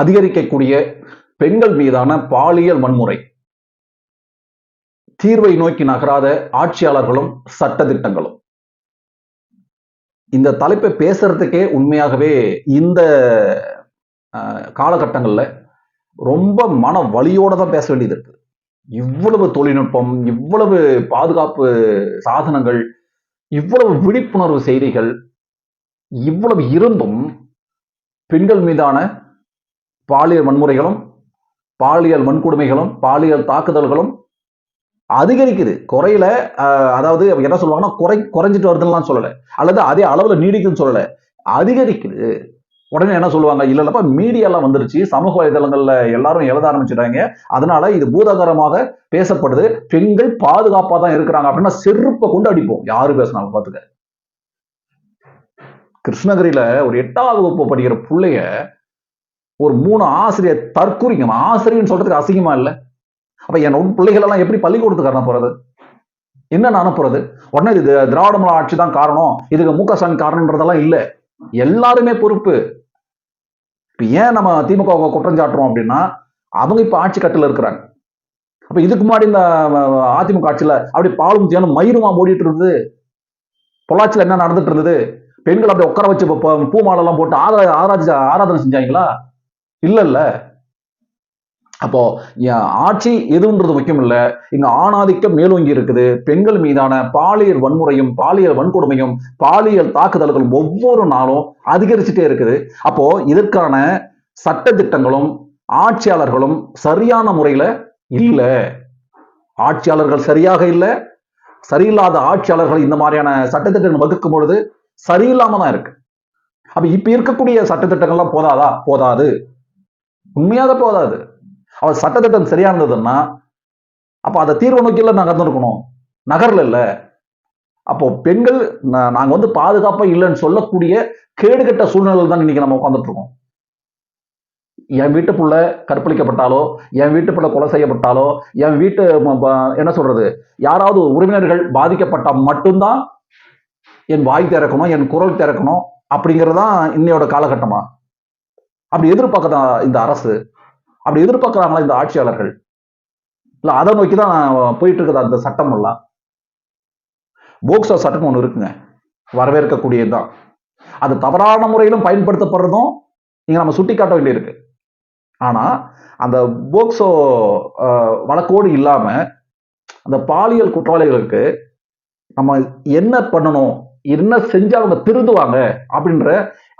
அதிகரிக்கக்கூடிய பெண்கள் மீதான பாலியல் வன்முறை. தீர்வை நோக்கி நகராத ஆட்சியாளர்களும் சட்டதிட்டங்களும் இந்த தலைப்பை பேசுறதுக்கே உண்மையாகவே இந்த காலகட்டங்களில் ரொம்ப மன வழியோட தான் பேச வேண்டியது இருக்கு. இவ்வளவு தொழில்நுட்பம் இவ்வளவு பாதுகாப்பு சாதனங்கள் இவ்வளவு விழிப்புணர்வு செய்திகள் இவ்வளவு இருந்தும் பெண்கள் மீதான பாலியல் வன்முறைகளும் பாலியல் வன்கொடுமைகளும் பாலியல் தாக்குதல்களும் அதிகரிக்குது. குறையில அதாவது என்ன சொல்லுவாங்கன்னா குறை குறைஞ்சிட்டு வருதுன்னு சொல்லல. அல்லது அதே அளவுல நீடிக்குதுன்னு சொல்லல. அதிகரிக்குது. உடனே என்ன சொல்லுவாங்க? இல்லை இல்லப்பா மீடியாலாம் வந்துருச்சு. சமூக வலைதளங்கள்ல எல்லாரும் எழுத ஆரம்பிச்சிட்டாங்க. அதனால இது பூதாகரமாக பேசப்படுது. பெண்கள் பாதுகாப்பாக தான் இருக்கிறாங்க அப்படின்னா செருப்பை கொண்டு அடிப்போம். யாரு பேசினாலும் பார்த்துக்க. கிருஷ்ணகிரியில ஒரு எட்டாவது வகுப்பு படிக்கிற பிள்ளைய ஒரு மூணு ஆசிரியர் தற்கூறிங்க. ஆசிரியர்னு சொல்றதுக்கு அசிங்கமா இல்லை. அப்ப என் உன் பிள்ளைகள் எல்லாம் எப்படி பள்ளிக்கூடத்துக்கு அனுப்புறது என்ன அனுப்புறது உடனே இது திராவிட மலை ஆட்சி தான் காரணம். இதுக்கு மு க ஸ்டாலின் காரணம்ன்றதெல்லாம் இல்ல. எல்லாருமே பொறுப்பு. இப்ப ஏன் நம்ம திமுக வை குற்றம் சாட்டுறோம் அப்படின்னா அவங்க இப்ப ஆட்சி கட்டில இருக்கிறாங்க. அப்ப இதுக்கு முன்னாடி இந்த அதிமுக ஆட்சியில அப்படி பாலும் தேனும் மயிருமா ஓடிட்டு இருந்தது? பொள்ளாச்சியில என்ன நடந்துட்டு இருந்தது? பெண்கள் அப்படி உட்கார வச்சு பூ மாலை எல்லாம் போட்டு ஆரா ஆராய்ச்சி ஆராதனை செஞ்சாங்களா? இல்ல இல்ல அப்போ ஆட்சி எதுன்றது முக்கியம் இல்ல இங்க ஆணாதிக்கம் மேலோங்கி இருக்குது. பெண்கள் மீதான பாலியல் வன்முறையும் பாலியல் வன்கொடுமையும் பாலியல் தாக்குதல்களும் ஒவ்வொரு நாளும் அதிகரிச்சுட்டே இருக்குது. அப்போ இதற்கான சட்ட திட்டங்களும் ஆட்சியாளர்களும் சரியான முறையில இல்ல. ஆட்சியாளர்கள் சரியாக இல்லை. சரியில்லாத ஆட்சியாளர்கள் இந்த மாதிரியான சட்டத்திட்டங்கள் வகுக்கும் பொழுது சரியில்லாம தான் இருக்கு. அப்ப இப்ப இருக்கக்கூடிய சட்டத்திட்டங்கள்லாம் போதாதா? போதாது. உண்மையாக போதாது. அவர் சட்டத்திட்டம் சரியா இருந்ததுன்னா அப்போ அதை தீர்வு நோக்கில நகர்ந்துருக்கணும் நகரில் இல்லை. அப்போ பெண்கள் நாங்கள் வந்து பாதுகாப்பாக இல்லைன்னு சொல்லக்கூடிய கேடுகட்ட சூழ்நிலையில் தான் இன்னைக்கு நம்ம உட்காந்துட்ருக்கோம் இருக்கோம் என் வீட்டு புள்ள கற்பழிக்கப்பட்டாலோ என் வீட்டு புள்ள கொலை செய்யப்பட்டாலோ என் வீட்டு ம- ப- என்ன சொல்றது யாராவது உறவினர்கள் பாதிக்கப்பட்டால் மட்டும்தான் என் வாய் திறக்கணும் என் குரல் திறக்கணும் அப்படிங்கிறது தான் இன்னையோட காலகட்டமா. அப்படி எதிர்பார்க்கதா இந்த அரசு? அப்படி எதிர்பார்க்குறாங்களா இந்த ஆட்சியாளர்கள்? இல்லை அதை நோக்கி தான் போயிட்டு இருக்குது அந்த சட்டம் எல்லாம் போக்சோ சட்டம் ஒன்று இருக்குங்க. வரவேற்கக்கூடியது தான் அது தவறான முறையிலும் பயன்படுத்தப்படுறதும் நீங்கள் நம்ம சுட்டி காட்ட வேண்டியிருக்கு. ஆனால் அந்த போக்சோ வழக்கோடு இல்லாமல் அந்த பாலியல் குற்றவாளிகளுக்கு நம்ம என்ன பண்ணணும்? என்ன செஞ்சு அவங்க திருந்துவாங்க அப்படின்ற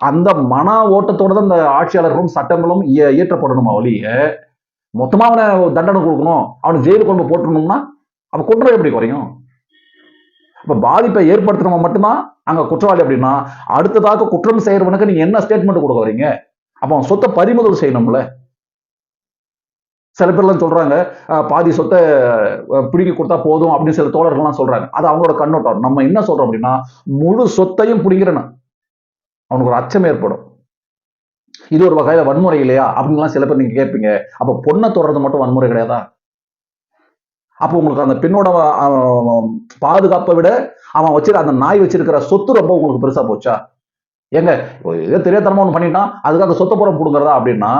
அந்த மன ஓட்டத்தோட தான் இந்த ஆட்சியாளர்களும் சட்டங்களும் இய- இயற்றப்படணுமா ஒழிய மொத்தமா அவனை தண்டனை கொடுக்கணும். அவனை ஜெயிலுக்கு கொண்டு போய் போட்டுருணும்னா அப்ப குற்றம் எப்படி குறையும்? இப்ப பாதிப்பை ஏற்படுத்துறவங்க மட்டும்தான் அங்க குற்றவாளி அப்படின்னா அடுத்ததாக குற்றம் செய்யறவனுக்கு நீங்க என்ன ஸ்டேட்மெண்ட் கொடுக்க வரீங்க அப்ப அவன் சொத்தை பறிமுதல் செய்யணும்ல. சில பேர்லாம் சொல்றாங்க பாதி சொத்தை அஹ், பிடுங்கி கொடுத்தா போதும் அப்படின்னு சில தோழர்கள்லாம் சொல்றாங்க. அது அவங்களோட கண்ணோட்டம். நம்ம என்ன சொல்றோம் அப்படின்னா முழு சொத்தையும் பிடிங்கிறன அவனுக்கு ஒரு அச்சம் ஏற்படும். இது ஒரு வகையில வன்முறை இல்லையா? அப்படின்லாம் சில பேர் நீங்க கேட்பீங்க. அப்ப பொண்ணை தொடர்றது மட்டும் வன்முறை கிடையாதா? அப்போ உங்களுக்கு அந்த பெண்ணோட பாதுகாப்பை விட அவன் வச்சிருக்க அந்த நாய் வச்சிருக்கிற சொத்து ரொம்ப உங்களுக்கு பெருசா போச்சா? ஏங்க ஏதோ தெரியாதனமா ஒன்று பண்ணிட்டான் அதுக்காக சொத்தை புறம் பிடுங்குறதா அப்படின்னா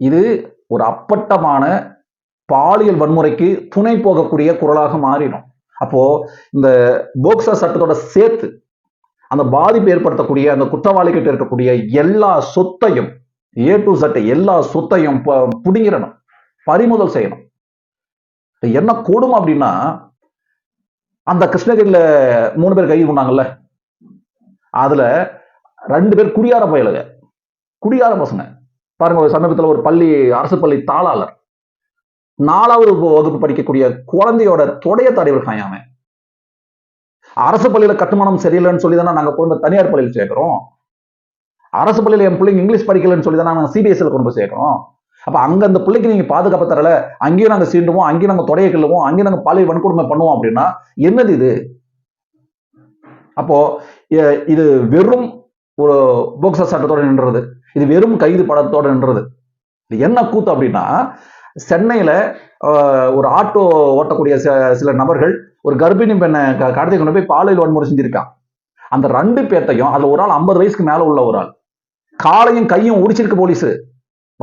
இது ஒரு அப்பட்டமான பாலியல் வன்முறைக்கு துணை போகக்கூடிய குரலாக மாறிடும். அப்போ இந்த போக்சா சட்டத்தோட சேர்த்து அந்த பாதிப்பு ஏற்படுத்தக்கூடிய அந்த குற்றவாளிகிட்ட இருக்கக்கூடிய எல்லா சொத்தையும் ஏ டு சட்டை எல்லா சொத்தையும் ப- புடுங்கிடணும். பறிமுதல் செய்யணும். என்ன கூடும் அப்படின்னா அந்த கிருஷ்ணகிரியில மூணு பேர் கைது பண்ணாங்கல்ல? அதுல ரெண்டு பேர் குடியார பயலுங்க. குடியார பசங்க. பாருங்க ஒரு சமீபத்தில் ஒரு பள்ளி அரசு பள்ளி தாளாளர் நாலாவது வகுப்பு படிக்கக்கூடிய குழந்தையோட தொடைய தடைவிருக்கான் அவன். அரசு பள்ளியில கட்டுமானம் சரியில்லைன்னு சொல்லி தானே நாங்க கொண்டு போய் தனியார் பள்ளியில் சேர்க்கிறோம். அரசு பள்ளியில என் பிள்ளைங்க இங்கிலீஷ் படிக்கலன்னு சொல்லி தானே நாங்க சிபிஎஸ்சியில் கொண்டு போய் சேர்க்கிறோம். அப்ப அங்க அந்த பிள்ளைக்கு நீங்க பாதுகாப்பு தரல அங்கேயும் நாங்க சீண்டுவோம் அங்கேயும் நாங்க தொடைய கிள்ளுவோம் அங்கேயும் நாங்க பாலியல் வன்கொடுமை பண்ணுவோம் அப்படின்னா என்னது இது? அப்போ இது வெறும் ஒரு போக்சா சட்டத்தோட நின்றது. இது வெறும் கைது படத்தோட நின்றது. இது என்ன கூத்து அப்படின்னா சென்னையில ஒரு ஆட்டோ ஓட்டக்கூடிய ச- சில நபர்கள் ஒரு கர்ப்பிணி பெண்ணை கடத்தி கொண்டு போய் பாலியல் வன்முறை செஞ்சிருக்கான் அந்த ரெண்டு பேர்த்தையும் அதுல ஒரு ஆள் ஐம்பது வயசுக்கு மேல உள்ள ஒரு ஆள். காலையும் கையும் உடிச்சிருக்கு போலீஸ்.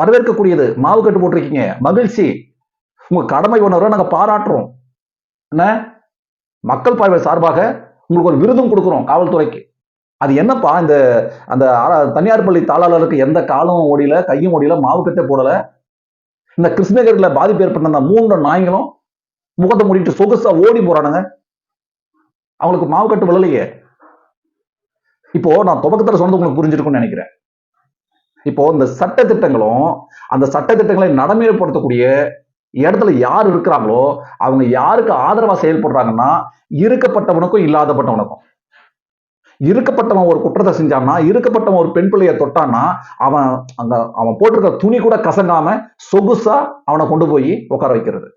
வரவேற்கக்கூடியது மாவு கட்டு போட்டிருக்கீங்க. மகிழ்ச்சி. உங்க கடமை உணர்வை நாங்க பாராட்டுறோம். என்ன? மக்கள் பார்வை சார்பாக உங்களுக்கு ஒரு விருதும் கொடுக்குறோம் காவல்துறைக்கு. அது என்னப்பா இந்த அந்த தனியார் பள்ளி தாளாளருக்கு எந்த காலும் ஓடியில கையும் ஓடியில மாவு கட்டே போடல? இந்த கிருஷ்ணகிரியில பாதிப்பு ஏற்பட்ட அந்த மூன்று நாய்களும் முகத்தை மூடிட்டு சொகுசா ஓடி போறானுங்க. அவங்களுக்கு மாவு கட்டு விழலையே. இப்போ நான் துவக்கத்தில் சொன்னது உங்களுக்கு புரிஞ்சிருக்கும்னு நினைக்கிறேன். இப்போ இந்த சட்ட திட்டங்களும் அந்த சட்ட திட்டங்களை நடைமுறைப்படுத்தக்கூடிய இடத்துல யார் இருக்கிறாங்களோ அவங்க யாருக்கு ஆதரவா செயல்படுறாங்கன்னா இருக்கப்பட்டவனுக்கும் இல்லாதப்பட்டவனுக்கும். இருக்கப்பட்டவன் ஒரு குற்றத்தை செஞ்சான்னா இருக்கப்பட்டவன் ஒரு பெண் பிள்ளையை தொட்டான்னா அவன் அந்த அவன் போட்டிருக்க துணி கூட கசங்காம சொகுசா அவனை கொண்டு போய் உட்கார வைக்கிறது.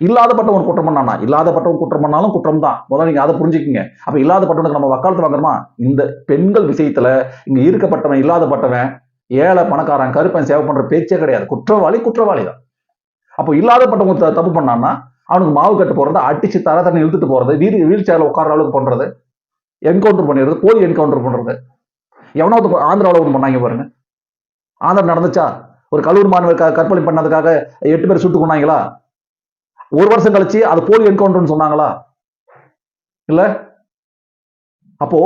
இல்லாதப்பட்டவன் குற்றம் பண்ணானா இல்லாதப்பட்டவன் குற்றம் பண்ணாலும் குற்றம் தான் முதல்ல நீங்க அதை புரிஞ்சுக்கங்க. அப்ப இல்லாதப்பட்டவனுக்கு நம்ம வக்காலத்து வாங்குறோமா? இந்த பெண்கள் விஷயத்துல இங்க இருக்கப்பட்டவன் இல்லாதப்பட்டவன் ஏழை பணக்காரன் கருப்பன் சேவை பண்ற பேச்சே கிடையாது. குற்றவாளி குற்றவாளி தான். அப்போ இல்லாதப்பட்டவங்க த- தப்பு பண்ணான்னா அவனுக்கு மாவு கட்டு போறது அடிச்சு தர தண்ணி இழுத்துட்டு போறது வீடு வீல் சேர்ல உட்கார அளவுக்கு பண்றது என்கவுண்டர் பண்ணிடுறது போலி என்கவுண்டர் பண்றது. எவனாவது ஆந்திராவில் ஒன்று பண்ணாங்க பாருங்க. ஆந்திரா நடந்துச்சா? ஒரு கல்லூரி மாணவர் கற்பனை கற்பழி பண்ணதுக்காக எட்டு பேர் சுட்டு கொண்டாங்களா ஒரு வருஷம் கழிச்சு அது போலி என்கவுண்டர்னு சொன்னாங்களா? இல்ல? அப்போ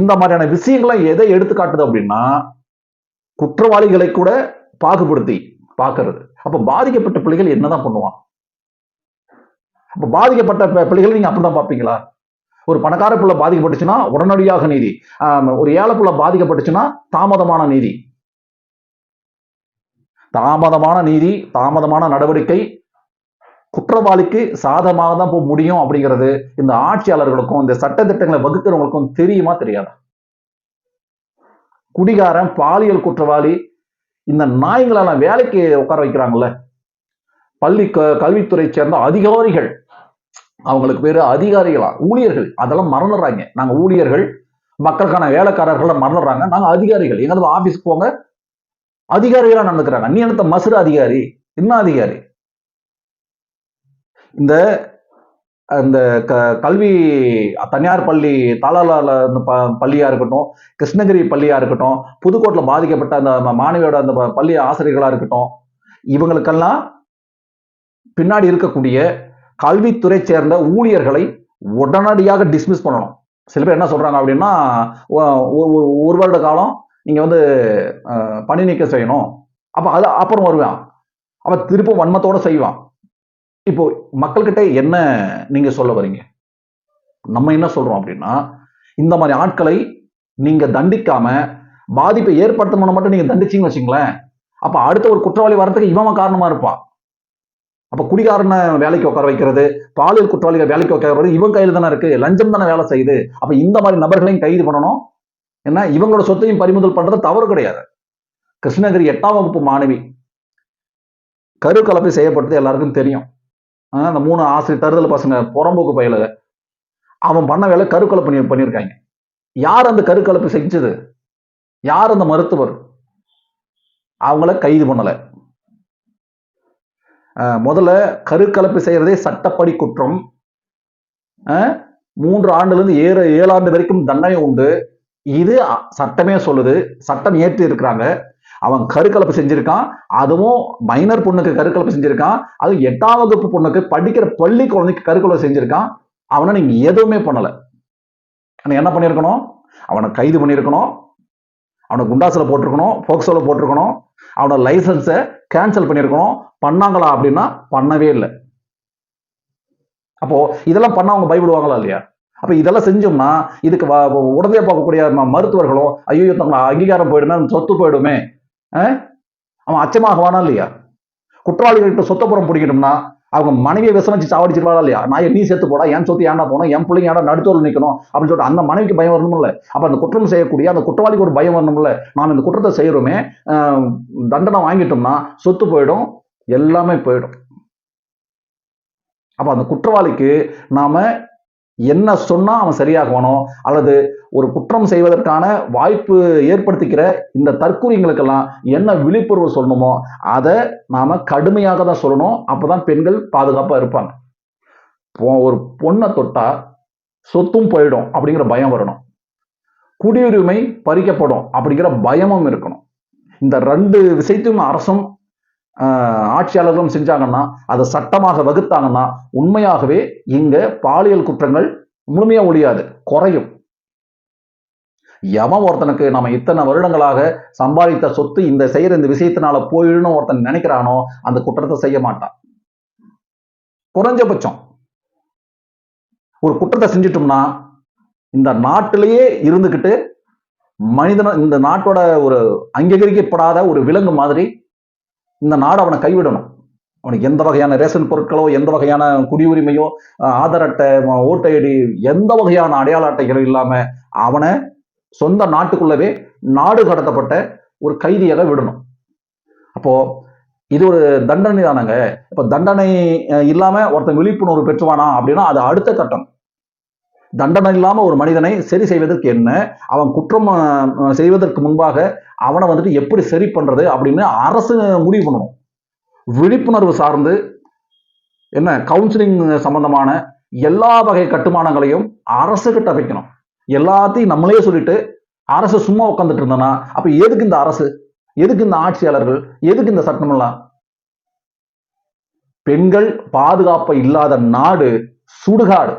இந்த மாதிரியான விஷயங்களை எதை எடுத்து காட்டுது அப்படின்னா குற்றவாளிகளை கூட பாகுபடுத்தி பார்க்கறது. அப்ப பாதிக்கப்பட்ட பிள்ளைகள் என்னதான் பண்ணுவான் அப்ப பாதிக்கப்பட்ட பிள்ளைகள் நீங்க அப்படிதான் பார்ப்பீங்களா? ஒரு பணக்கார பிள்ளை பாதிக்கப்பட்டுச்சுன்னா உடனடியாக நீதி. ஒரு ஏழை பிள்ளை பாதிக்கப்பட்டுச்சுன்னா தாமதமான நீதி. தாமதமான நீதி தாமதமான நடவடிக்கை குற்றவாளிக்கு சாதமாக தான் போக முடியும் அப்படிங்கிறது இந்த ஆட்சியாளர்களுக்கும் இந்த சட்ட திட்டங்களை வகுக்கிறவங்களுக்கும் தெரியுமா தெரியாதா? குடிகாரன் பாலியல் குற்றவாளி இந்த நாய்களெல்லாம் வேலைக்கு உட்கார வைக்கிறாங்கல்ல. பள்ளி க- கல்வித்துறை சேர்ந்த அதிகாரிகள். அவங்களுக்கு பேர் அதிகாரிகளா? ஊழியர்கள். அதெல்லாம் மறந்துடுறாங்க நாங்கள் ஊழியர்கள் மக்களுக்கான வேலைக்காரர்கள் மறந்துடுறாங்க நாங்கள் அதிகாரிகள். எங்காவது ஆஃபீஸ்க்கு போங்க. அதிகாரிகளாக நடந்துக்கிறாங்க. நீ என்னத்த மசுர அதிகாரி? என்ன அதிகாரி? இந்த இந்த க கல்வி தனியார் பள்ளி தாளாளர் இந்த ப- பள்ளியா இருக்கட்டும் கிருஷ்ணகிரி பள்ளியா இருக்கட்டும் புதுக்கோட்டில் பாதிக்கப்பட்ட அந்த மாணவியோட அந்த பள்ளி ஆசிரியர்களா இருக்கட்டும் இவங்களுக்கெல்லாம் பின்னாடி இருக்கக்கூடிய கல்வித்துறை சேர்ந்த ஊழியர்களை உடனடியாக டிஸ்மிஸ் பண்ணணும். சில பேர் என்ன சொல்றாங்க அப்படின்னா ஒரு வருட காலம் நீங்க வந்து பணி நீக்கம் செய்யணும். அப்ப அது அப்புறம் வருவான். அவன் திருப்பும் வன்மத்தோட செய்வான். இப்போ மக்கள்கிட்ட என்ன நீங்க சொல்ல வரீங்க நம்ம என்ன சொல்றோம் அப்படின்னா இந்த மாதிரி ஆட்களை நீங்க தண்டிக்காம பாதிப்பை ஏற்படுத்தணும்னு மட்டும் நீங்க தண்டிச்சீங்கன்னு வச்சுங்களேன் அப்ப அடுத்த ஒரு குற்றவாளி வர்றதுக்கு இவன் காரணமா இருப்பான். அப்ப குடிகாரனை வேலைக்கு உட்கார வைக்கிறது பாலியல் குற்றவாளிகள் வேலைக்கு உட்கார இவன் கையில் தானே இருக்கு லஞ்சம் தானே வேலை செய்யுது. அப்ப இந்த மாதிரி நபர்களையும் கைது பண்ணணும். என்ன இவங்களோட சொத்தையும் பறிமுதல் பண்றது தவறு கிடையாது. கிருஷ்ணகிரி எட்டாம் வகுப்பு மாணவி. கரு கலப்பை செய்யப்பட்டது எல்லாருக்கும் தெரியும். அந்த மூணு ஆசிரியர் தருதல் பசங்க புறம்போக்கு பயிலுக. அவன் பண்ண வேலை கருக்கலை பண்ணி பண்ணியிருக்காங்க. யார் அந்த கருக்கலப்பு செஞ்சது? யார் அந்த மருத்துவர்? அவங்கள கைது பண்ணல. முதல்ல கருக்கலப்பு செய்யறதே சட்டப்படி குற்றம். மூன்று ஆண்டுலேருந்து ஏழு ஏழு ஆண்டு வரைக்கும் தண்டனை உண்டு. இது சட்டமே சொல்லுது. சட்டம் ஏற்றி இருக்கிறாங்க. அவன் கருக்கலப்பு செஞ்சிருக்கான். அதுவும் மைனர் பொண்ணுக்கு கருக்கலப்பு செஞ்சிருக்கான். அது எட்டாம் வகுப்பு பொண்ணுக்கு படிக்கிற பள்ளி குழந்தைக்கு கருக்கலப்பு செஞ்சிருக்கான். அவனை நீங்க எதுவுமே பண்ணல. ஆனா என்ன பண்ணியிருக்கணும் அவனை கைது பண்ணியிருக்கணும் அவனை குண்டாசில் போட்டிருக்கணும் போக்சோல போட்டிருக்கணும். அவனோட லைசன்ஸை கேன்சல் பண்ணியிருக்கணும் பண்ணாங்களா அப்படின்னா பண்ணவே இல்லை. அப்போ இதெல்லாம் பண்ண அவங்க பயப்படுவாங்களா இல்லையா? அப்ப இதெல்லாம் செஞ்சோம்னா இதுக்கு வ- உடனே பார்க்கக்கூடிய மருத்துவர்களும் ஐயோ தங்களை அங்கீகாரம் போயிடுமே சொத்து போயிடுமே அவன் அச்சமாக வானா இல்லையா? குற்றவாளிகள்கிட்ட சொத்தப்புறம் பிடிக்கணும்னா அவங்க மனைவியை விசமிச்சு சாவடிச்சிருவாளா இல்லையா? நான் நீ சேர்த்து போடா என் சொத்து ஏன்டா போனோம் என் பிள்ளைங்க ஏன்டா நடுத்தோல் நிற்கணும் அப்படின்னு சொல்லிட்டு அந்த மனைவிக்கு பயம் வரணும்ல. அப்ப அந்த குற்றம் செய்யக்கூடிய அந்த குற்றவாளிக்கு ஒரு பயம் வரணும்ல. நாம் இந்த குற்றத்தை செய்யறோமே தண்டனை வாங்கிட்டோம்னா சொத்து போயிடும் எல்லாமே போயிடும். அப்ப அந்த குற்றவாளிக்கு நாம என்ன சொன்னால் அவன் சரியாகுவானோ? அல்லது ஒரு குற்றம் செய்வதற்கான வாய்ப்பு ஏற்படுத்திக்கிற இந்த தற்கூறிங்களுக்கெல்லாம் என்ன விழிப்புணர்வு சொல்லணுமோ அதை நாம் கடுமையாக தான் சொல்லணும். அப்பதான் பெண்கள் பாதுகாப்பாக இருப்பாங்க. ஒரு பொண்ணை தொட்டால் சொத்தும் போயிடும் அப்படிங்கிற பயம் வரணும். குடியுரிமை பறிக்கப்படும் அப்படிங்கிற பயமும் இருக்கணும். இந்த ரெண்டு விஷயத்தையும் அரசும் ஆட்சியாளர்களும் செஞ்சாங்கன்னா அதை சட்டமாக வகுத்தாங்கன்னா உண்மையாகவே இங்க பாலியல் குற்றங்கள் முழுமையா ஒழியாது குறையும். எவன் ஒருத்தனுக்கு நம்ம இத்தனை வருடங்களாக சம்பாதித்த சொத்து இந்த செய்யற இந்த விஷயத்தினால போயிடணும் ஒருத்தன் நினைக்கிறானோ அந்த குற்றத்தை செய்ய மாட்டான். குறைஞ்சபட்சம். ஒரு குற்றத்தை செஞ்சிட்டோம்னா இந்த நாட்டிலேயே இருந்துகிட்டு மனிதன இந்த நாட்டோட ஒரு அங்கீகரிக்கப்படாத ஒரு விலங்கு மாதிரி இந்த நாடு அவனை கைவிடணும். அவனுக்கு எந்த வகையான ரேஷன் பொருட்களோ எந்த வகையான குடியுரிமையோ ஆதார் அட்டை அஹ், ஓட்டை ஐடி எந்த வகையான அடையாள அட்டைகளும் இல்லாம அவனை சொந்த நாட்டுக்குள்ளவே நாடு கடத்தப்பட்ட ஒரு கைதியாக விடணும். அப்போ இது ஒரு தண்டனை தானங்க இப்ப தண்டனை இல்லாமல் இல்லாம ஒருத்தன் விழிப்புணர்வு பெற்றுவானா அப்படின்னா அது அடுத்த கட்டம். தண்டனை இல்லாமல் ஒரு மனிதனை சரி செய்வதற்கு என்ன? அவன் குற்றம் செய்வதற்கு முன்பாக அவனை வந்துட்டு எப்படி சரி பண்றது அப்படின்னு அரசு முடிவு பண்ணணும். விழிப்புணர்வு சார்ந்து என்ன? கவுன்சிலிங் சம்பந்தமான எல்லா வகை கட்டுமானங்களையும் அரசு கிட்ட வைக்கணும். எல்லாத்தையும் நம்மளே சொல்லிட்டு அரசு சும்மா உட்காந்துட்டு இருந்தோன்னா அப்ப எதுக்கு இந்த அரசு? எதுக்கு இந்த ஆட்சியாளர்கள்? எதுக்கு இந்த சட்டமெல்லாம்? பெண்கள் பாதுகாப்பு இல்லாத நாடு சுடுகாடு.